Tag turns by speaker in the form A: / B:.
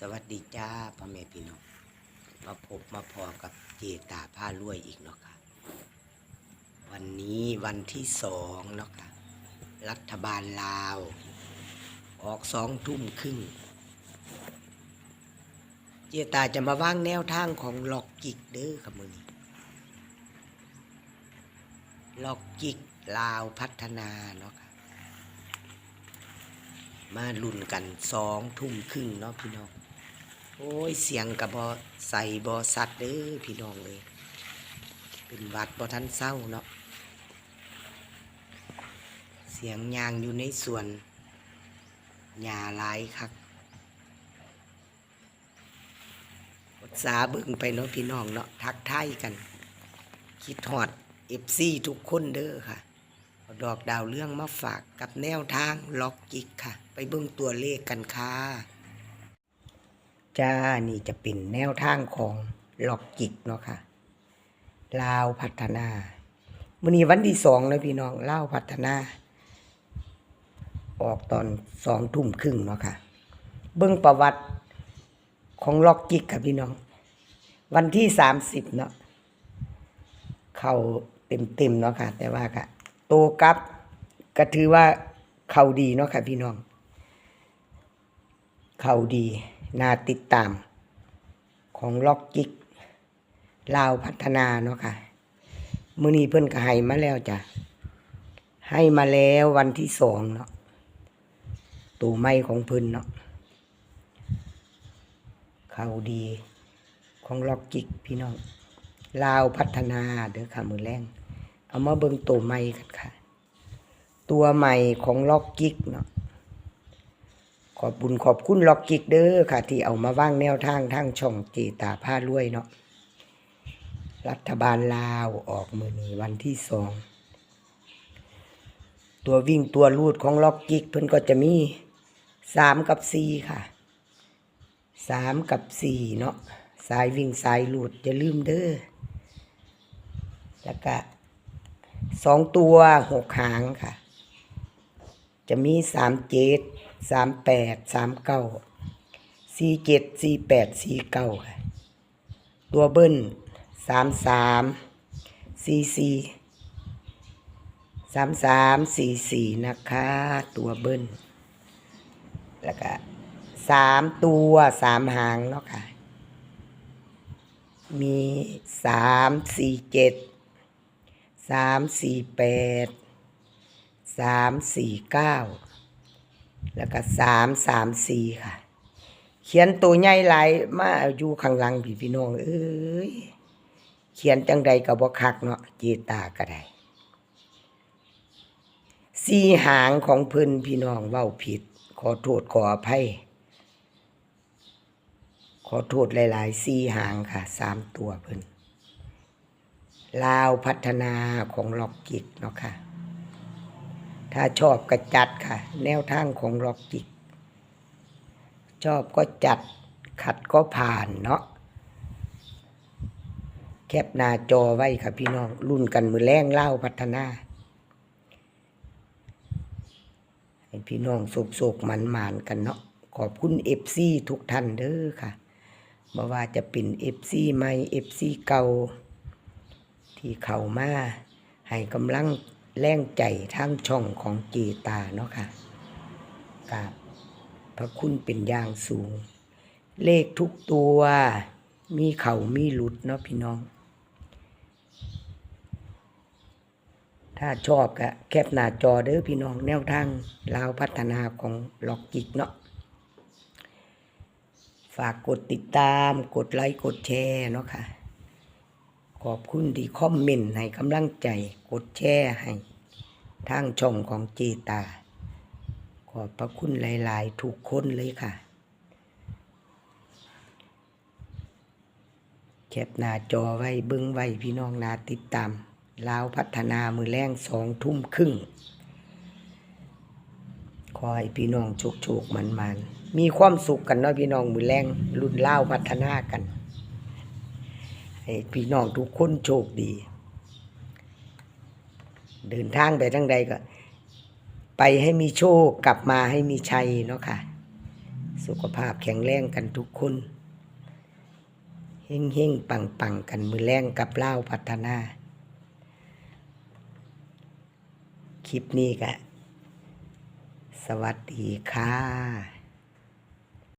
A: สวัสดีจ้าพ่อแม่พี่น้องมาพบมาพอกับเจตาผ้ารวยอีกเนาะค่ะ วันนี้วันที่สองเนาะค่ะ รัฐบาลลาว ออกสองทุ่มครึ่งเจตาจะมาว่างแนวทางของล็อกกิกเด้อค่ะมือนี้ล็อกกิกลาวพัฒนาเนาะค่ะมาลุ่นกันสองทุ่มครึ่งเนาะพี่น้อง โอ้ยเสียงกับบอใส่บอสัตว์เด้อพี่น้องเลยเป็นวัดบอทันเศร้าเนาะเสียงยางอยู่ในส่วนหญ้าหลายคักอดสาเบิ่งไปเนาะพี่น้องเนาะทักทายกัน คิดหอดเอฟซีทุกคนเด้อค่ะดอกดาวเรื่องมาฝากกับแนวทางล็อกจิกค่ะ ไปเบิ่งตัวเลขกันค่ะ จ้านี่จะเป็นแนวทางของล็อกจิกเนาะค่ะลาวพัฒนาวันนี้วันที่สองนะพี่น้องลาวพัฒนา ออกตอนสองทุ่มครึ่งเนาะค่ะ เบิ้องประวัติของล็อกจิกค่ะพี่น้อง วันที่สามสิบเนาะเข้าเต็มเต็มเนาะค่ะ แต่ว่าค่ะโตกลับก็ถือว่าเข้าดีเนาะค่ะพี่น้อง เข้าดี น่าติดตามของล็อกกิกลาวพัฒนาเนาะค่ะมือนี้เพิ่นก็ให้มาแล้วจ้ะ ให้มาแล้ววันที่สองเนาะตัวไม้ของเพิ่นเนาะเขาดีของล็อกกิกพี่น้องลาวพัฒนาเด้อค่ะมือแรงเอามาเบิ่งตัวใหม่กันค่ะ ตัวใหม่ของล็อกกิกเนาะ ขอบบุญขอบคุณล็อกกิกเด้อค่ะ ที่เอามาว่างแนวทางทางช่องเจตาผ้ารวยเนาะรัฐบาลลาวออกมือนีวันที่สองตัววิ่งตัวลูดของล็อกกิกเพิ่นก็จะมีสามกับสี่ค่ะสามกับสี่เนาะสายวิ่งสายหลุดอย่าลืมเด้อแล้วก็สองตัวหกหางค่ะ จะมีสามเจ็ด สามแปดสามเก้าสี่เจ็ดสี่แปดสี่เก้าค่ะ ตัวเบิ้ลสามสามสี่สี่สามสามสี่สี่นะคะ ตัวเบิ้ลแล้วก็สามตัวสามหางเนาะค่ะ มีสามสี่เจ็ดสามสี่แปดสามสี่เก้า แล้วก็สามสามสี่ค่ะ เขียนตัวใหญ่หลายมาอยู่ข้างหลังพี่พี่น้องเอ้ยเขียนจังใดก็บ่คักเนาะเจตาก็ได้สี่หางของเพิ่นพี่น้องเว้าผิด ขอโทษขออภัยขอโทษหลายๆสี่หางค่ะสามตัวเพิ่นลาวพัฒนาของล็อกกิกเนาะค่ะ ถ้าชอบก็จัดค่ะ แนวทางของล็อกกิก ชอบก็จัด ขัดก็ผ่านเนาะแคปหน้าจอไว้ค่ะพี่น้อง รุ่นกันมือแรงเล่าพัฒนาให้พี่น้องโศกๆมันๆกันเนาะขอบคุณเอฟซีทุกท่านเด้อค่ะบ่ว่าจะเป็นเอฟซีใหม่เอฟซีเก่า ที่เข้ามาให้กำลัง แรงใจทางช่องของเจตาเนาะค่ะกราบพระคุณเป็นอย่างสูง เลขทุกตัวมีเข่ามีหลุดเนาะพี่น้อง ถ้าชอบก็แคปหน้าจอเด้อพี่น้องแนวทางลาวพัฒนาของล็อกจิกเนาะฝากกดติดตามกดไลค์กดแชร์เนาะค่ะ อบคุณที่คอมเมนต์ให้กำลังใจ กดแชร์ให้ทางช่องของเจตา ขอบพระคุณหลาย ๆ ทุกคนเลยค่ะ แคปหน้าจอไว้เบิ้งไว้พี่น้องนาติดตามลาวพัฒนามือแรงสองทุ่มครึ่ง ขอให้พี่น้องโชคโชคมันมันๆมีความสุขกันเนาะพี่น้องมือแรงรุ่นเล่าวพัฒนากัน ให้พี่น้องทุกคนโชคดี เดินทางไปทั้งใดก็ ไปให้มีโชคกลับมาให้มีชัยเนาะค่ะ สุขภาพแข็งแรงกันทุกคนเฮงเฮงปังปังๆกันมือแรงกับเล่าพัฒนา คลิปนี้ก็สวัสดีค่ะ